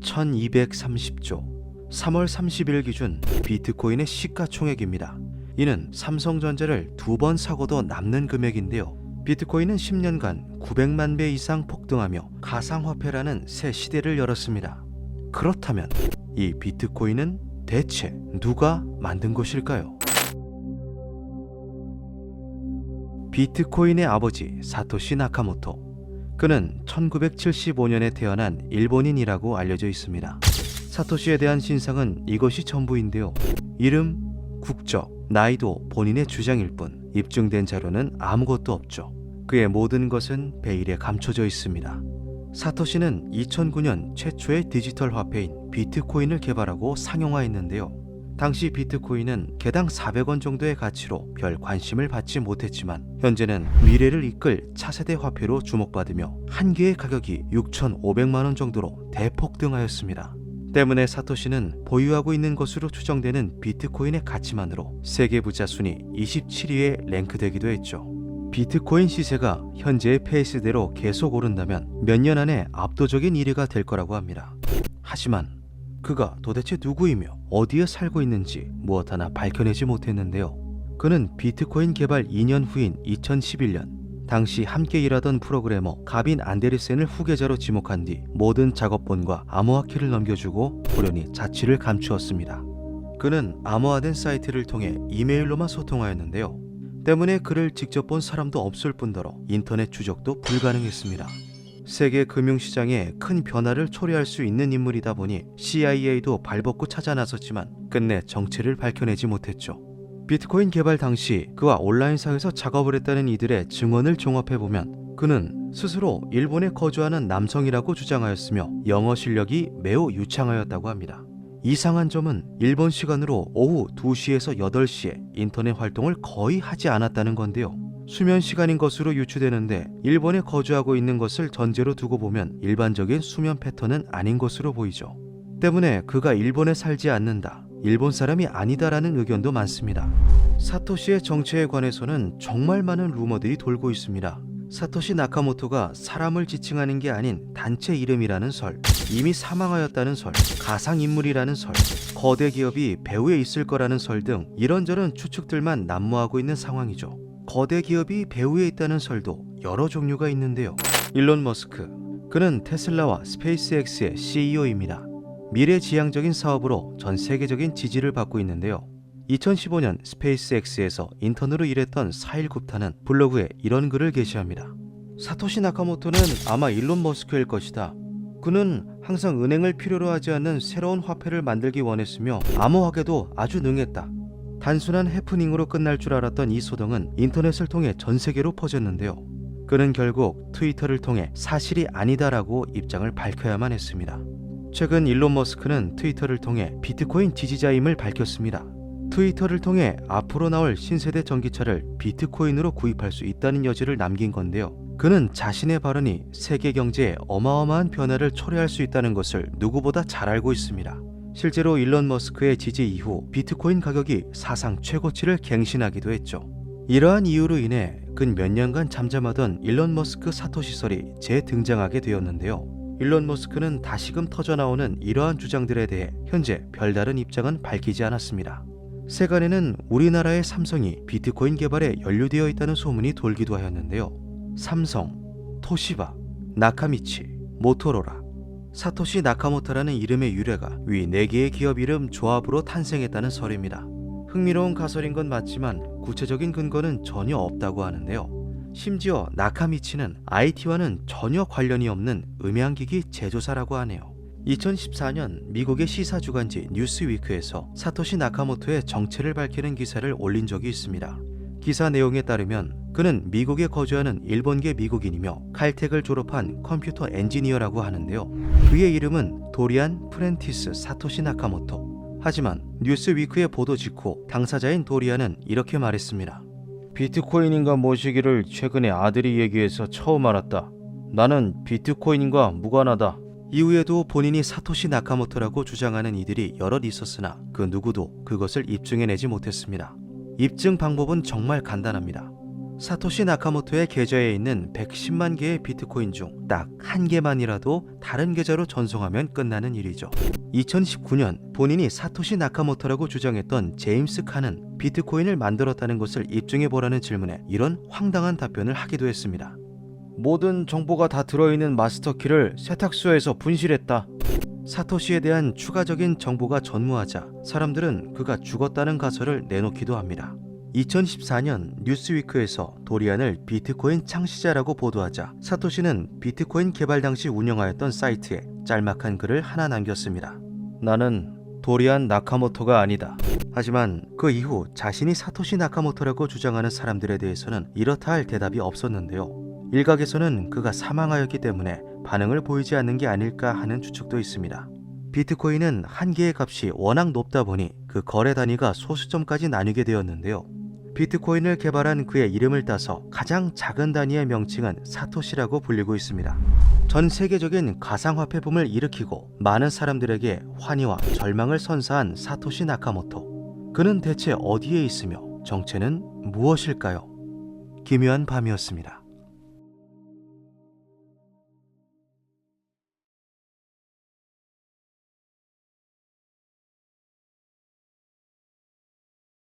1230조 3월 30일 기준 비트코인의 시가총액입니다. 이는 삼성전자를 두 번 사고도 남는 금액인데요. 비트코인은 10년간 900만 배 이상 폭등하며 가상화폐라는 새 시대를 열었습니다. 그렇다면 이 비트코인은 대체 누가 만든 것일까요? 비트코인의 아버지 사토시 나카모토. 그는 1975년에 태어난 일본인이라고 알려져 있습니다. 사토시에 대한 신상은 이것이 전부인데요. 이름, 국적, 나이도 본인의 주장일 뿐 입증된 자료는 아무것도 없죠. 그의 모든 것은 베일에 감춰져 있습니다. 사토시는 2009년 최초의 디지털 화폐인 비트코인을 개발하고 상용화했는데요. 당시 비트코인은 개당 400원 정도의 가치로 별 관심을 받지 못했지만 현재는 미래를 이끌 차세대 화폐로 주목받으며 한 개의 가격이 6,500만 원 정도로 대폭등하였습니다. 때문에 사토시는 보유하고 있는 것으로 추정되는 비트코인의 가치만으로 세계 부자 순위 27위에 랭크되기도 했죠. 비트코인 시세가 현재의 페이스대로 계속 오른다면 몇 년 안에 압도적인 1위가 될 거라고 합니다. 하지만 그가 도대체 누구이며 어디에 살고 있는지 무엇 하나 밝혀내지 못했는데요. 그는 비트코인 개발 2년 후인 2011년 당시 함께 일하던 프로그래머 가빈 안데르센을 후계자로 지목한 뒤 모든 작업본과 암호화 키를 넘겨주고 호련히 자취를 감추었습니다. 그는 암호화된 사이트를 통해 이메일로만 소통하였는데요. 때문에 그를 직접 본 사람도 없을 뿐더러 인터넷 추적도 불가능했습니다. 세계 금융시장에 큰 변화를 초래할 수 있는 인물이다 보니 CIA도 발벗고 찾아 나섰지만 끝내 정체를 밝혀내지 못했죠. 비트코인 개발 당시 그와 온라인상에서 작업을 했다는 이들의 증언을 종합해 보면 그는 스스로 일본에 거주하는 남성이라고 주장하였으며 영어 실력이 매우 유창하였다고 합니다. 이상한 점은 일본 시간으로 오후 2시에서 8시에 인터넷 활동을 거의 하지 않았다는 건데요. 수면 시간인 것으로 유추되는데 일본에 거주하고 있는 것을 전제로 두고 보면 일반적인 수면 패턴은 아닌 것으로 보이죠. 때문에 그가 일본에 살지 않는다. 일본 사람이 아니다라는 의견도 많습니다. 사토시의 정체에 관해서는 정말 많은 루머들이 돌고 있습니다. 사토시 나카모토가 사람을 지칭하는 게 아닌 단체 이름이라는 설, 이미 사망하였다는 설, 가상인물이라는 설, 거대 기업이 배후에 있을 거라는 설 등 이런저런 추측들만 난무하고 있는 상황이죠. 거대 기업이 배후에 있다는 설도 여러 종류가 있는데요. 일론 머스크, 그는 테슬라와 스페이스X의 CEO입니다. 미래지향적인 사업으로 전 세계적인 지지를 받고 있는데요. 2015년 스페이스X에서 인턴으로 일했던 사일 굽타는 블로그에 이런 글을 게시합니다. 사토시 나카모토는 아마 일론 머스크일 것이다. 그는 항상 은행을 필요로 하지 않는 새로운 화폐를 만들기 원했으며 암호화계도 아주 능했다. 단순한 해프닝으로 끝날 줄 알았던 이 소동은 인터넷을 통해 전 세계로 퍼졌는데요. 그는 결국 트위터를 통해 사실이 아니다라고 입장을 밝혀야만 했습니다. 최근 일론 머스크는 트위터를 통해 비트코인 지지자임을 밝혔습니다. 트위터를 통해 앞으로 나올 신세대 전기차를 비트코인으로 구입할 수 있다는 여지를 남긴 건데요. 그는 자신의 발언이 세계 경제에 어마어마한 변화를 초래할 수 있다는 것을 누구보다 잘 알고 있습니다. 실제로 일론 머스크의 지지 이후 비트코인 가격이 사상 최고치를 갱신하기도 했죠. 이러한 이유로 인해 근 몇 년간 잠잠하던 일론 머스크 사토시설이 재등장하게 되었는데요. 일론 머스크는 다시금 터져나오는 이러한 주장들에 대해 현재 별다른 입장은 밝히지 않았습니다. 세간에는 우리나라의 삼성이 비트코인 개발에 연루되어 있다는 소문이 돌기도 하였는데요. 삼성, 토시바, 나카미치, 모토로라, 사토시 나카모토라는 이름의 유래가 위 4개의 기업 이름 조합으로 탄생했다는 설입니다. 흥미로운 가설인 건 맞지만 구체적인 근거는 전혀 없다고 하는데요. 심지어 나카미치는 IT와는 전혀 관련이 없는 음향기기 제조사라고 하네요. 2014년 미국의 시사 주간지 뉴스위크에서 사토시 나카모토의 정체를 밝히는 기사를 올린 적이 있습니다. 기사 내용에 따르면 그는 미국에 거주하는 일본계 미국인이며 칼텍을 졸업한 컴퓨터 엔지니어라고 하는데요. 그의 이름은 도리안 프렌티스 사토시 나카모토. 하지만 뉴스위크의 보도 직후 당사자인 도리안은 이렇게 말했습니다. 비트코인인가 모시기를 최근에 아들이 얘기해서 처음 알았다. 나는 비트코인과 무관하다. 이후에도 본인이 사토시 나카모토라고 주장하는 이들이 여럿 있었으나 그 누구도 그것을 입증해내지 못했습니다. 입증 방법은 정말 간단합니다. 사토시 나카모토의 계좌에 있는 110만 개의 비트코인 중 딱 한 개만이라도 다른 계좌로 전송하면 끝나는 일이죠. 2019년 본인이 사토시 나카모토라고 주장했던 제임스 칸은 비트코인을 만들었다는 것을 입증해 보라는 질문에 이런 황당한 답변을 하기도 했습니다. 모든 정보가 다 들어있는 마스터키를 세탁소에서 분실했다. 사토시에 대한 추가적인 정보가 전무하자 사람들은 그가 죽었다는 가설을 내놓기도 합니다. 2014년 뉴스위크에서 도리안을 비트코인 창시자라고 보도하자 사토시는 비트코인 개발 당시 운영하였던 사이트에 짤막한 글을 하나 남겼습니다. 나는 도리안 나카모토가 아니다. 하지만 그 이후 자신이 사토시 나카모토라고 주장하는 사람들에 대해서는 이렇다 할 대답이 없었는데요. 일각에서는 그가 사망하였기 때문에 반응을 보이지 않는 게 아닐까 하는 추측도 있습니다. 비트코인은 한 개의 값이 워낙 높다 보니 그 거래 단위가 소수점까지 나뉘게 되었는데요. 비트코인을 개발한 그의 이름을 따서 가장 작은 단위의 명칭은 사토시라고 불리고 있습니다. 전 세계적인 가상화폐 붐을 일으키고 많은 사람들에게 환희와 절망을 선사한 사토시 나카모토. 그는 대체 어디에 있으며 정체는 무엇일까요? 기묘한 밤이었습니다.